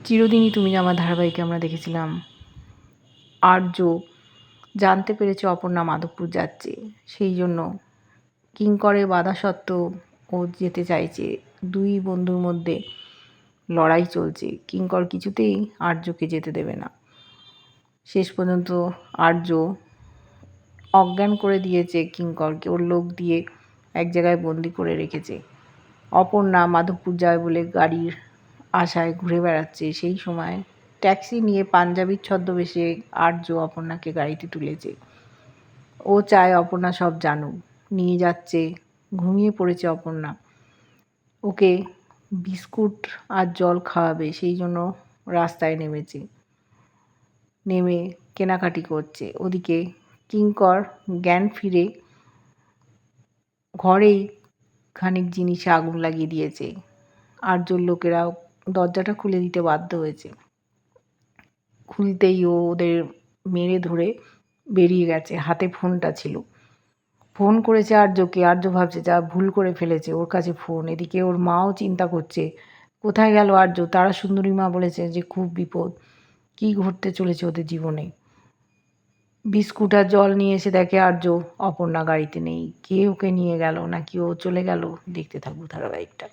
চিরদিনই তুমি আমার ধারাবাহিকে আমরা দেখেছিলাম। আর্য জানতে পেরেছে অপর্ণা মাধবপুর যাচ্ছে। সেই জন্য কিঙ্করের বাধা সত্ত্বেও ও যেতে চাইছে। দুই বন্ধুর মধ্যে লড়াই চলছে। কিঙ্কর কিছুতেই আর্যকে যেতে দেবে না। শেষ পর্যন্ত আর্য অজ্ঞান করে দিয়েছে কিঙ্করকে। ওর লোক দিয়ে এক জায়গায় বন্দি করে রেখেছে। অপর্ণা মাধবপুর যায় বলে গাড়ির আশায় ঘুরে বেড়াচ্ছে। সেই সময় ট্যাক্সি নিয়ে পাঞ্জাবির ছদ্মবেশে আর্য অপর্ণাকে গাড়িতে তুলেছে। ও চায় অপর্ণা সব জানুক। নিয়ে যাচ্ছে। ঘুমিয়ে পড়েছে অপর্ণা। ওকে বিস্কুট আর জল খাওয়াবে, সেই জন্য রাস্তায় নেমেছে। নেমে কেনাকাটি করছে। ওদিকে কিঙ্কর জ্ঞান ফিরে ঘরেই খানিক জিনিসে আগুন লাগিয়ে দিয়েছে। আর্যর লোকেরা দরজাটা খুলে দিতে বাধ্য হয়েছে। খুলতেই ও ওদের মেরে ধরে বেরিয়ে গেছে। হাতে ফোনটা ছিল। ফোন করেছে আর্যকে। আর্য ভাবছে, যা ভুল করে ফেলেছে ওর কাছে ফোন। এদিকে ওর মাও চিন্তা করছে, কোথায় গেল আর্য? তারা সুন্দরী মা বলেছে যে, খুব বিপদ। কি ঘটতে চলেছে ওদের জীবনে? বিস্কুট আর জল নিয়ে এসে দেখে আর্য অপর্ণা গাড়িতে নেই। কে ওকে নিয়ে গেল? নাকি ও চলে গেল? দেখতে থাকব ধারাবাহিকটা।